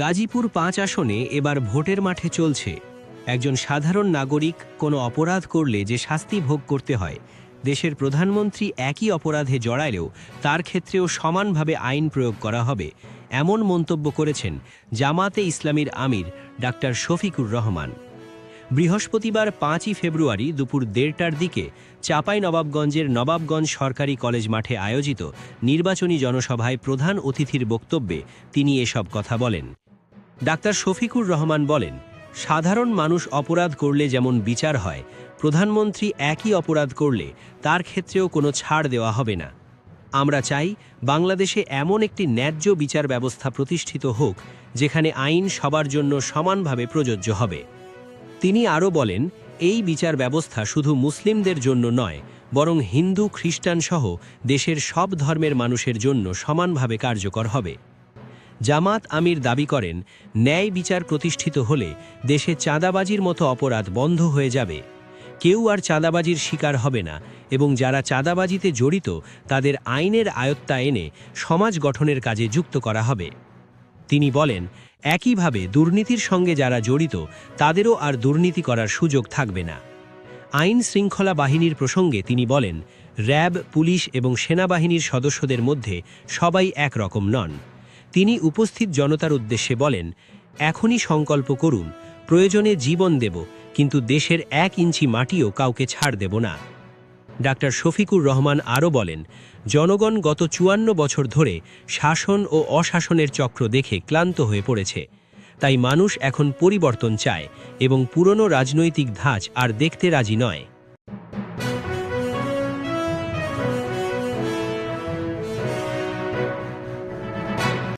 গাজীপুর পাঁচ আসনে এবার ভোটের মাঠে চলছে। একজন সাধারণ নাগরিক কোনো অপরাধ করলে যে শাস্তি ভোগ করতে হয়, দেশের প্রধানমন্ত্রী একই অপরাধে জড়াইলেও তার ক্ষেত্রেও সমানভাবে আইন প্রয়োগ করা হবে, এমন মন্তব্য করেছেন জামাতে ইসলামীর আমির ডাক্তার শফিকুর রহমান। বৃহস্পতিবার পাঁচই ফেব্রুয়ারি দুপুর দেড়টার দিকে চাপাই নবাবগঞ্জের নবাবগঞ্জ সরকারি কলেজ মাঠে আয়োজিত নির্বাচনী জনসভায় প্রধান অতিথির বক্তব্যে তিনি এসব কথা বলেন। ডাক্তার শফিকুর রহমান বলেন, সাধারণ মানুষ অপরাধ করলে যেমন বিচার হয়, প্রধানমন্ত্রী একই অপরাধ করলে তার ক্ষেত্রেও কোনো ছাড় দেওয়া হবে না। আমরা চাই বাংলাদেশে এমন একটি ন্যায্য বিচার ব্যবস্থা প্রতিষ্ঠিত হোক, যেখানে আইন সবার জন্য সমানভাবে প্রযোজ্য হবে। তিনি আরও বলেন, এই বিচার ব্যবস্থা শুধু মুসলিমদের জন্য নয়, বরং হিন্দু খ্রিস্টান সহ দেশের সব ধর্মের মানুষের জন্য সমানভাবে কার্যকর হবে। জামাত আমির দাবি করেন, ন্যায় বিচার প্রতিষ্ঠিত হলে দেশে চাঁদাবাজির মতো অপরাধ বন্ধ হয়ে যাবে। কেউ আর চাঁদাবাজির শিকার হবে না এবং যারা চাঁদাবাজিতে জড়িত, তাদের আইনের আয়ত্তা এনে সমাজ গঠনের কাজে যুক্ত করা হবে। তিনি বলেন, একইভাবে দুর্নীতির সঙ্গে যারা জড়িত, তাদেরও আর দুর্নীতি করার সুযোগ থাকবে না। আইন শৃঙ্খলা বাহিনীর প্রসঙ্গে তিনি বলেন, র্যাব, পুলিশ এবং সেনাবাহিনীর সদস্যদের মধ্যে সবাই একরকম নন। তিনি উপস্থিত জনতার উদ্দেশ্যে বলেন, এখনই সংকল্প করুন, প্রয়োজনে জীবন দেব, কিন্তু দেশের এক ইঞ্চি মাটিও কাউকে ছাড় দেব না। ডাক্তার শফিকুর রহমান আরও বলেন, জনগণ গত চুয়ান্ন বছর ধরে শাসন ও অশাসনের চক্র দেখে ক্লান্ত হয়ে পড়েছে। তাই মানুষ এখন পরিবর্তন চায় এবং পুরনো রাজনৈতিক ধাঁচ আর দেখতে রাজি নয়।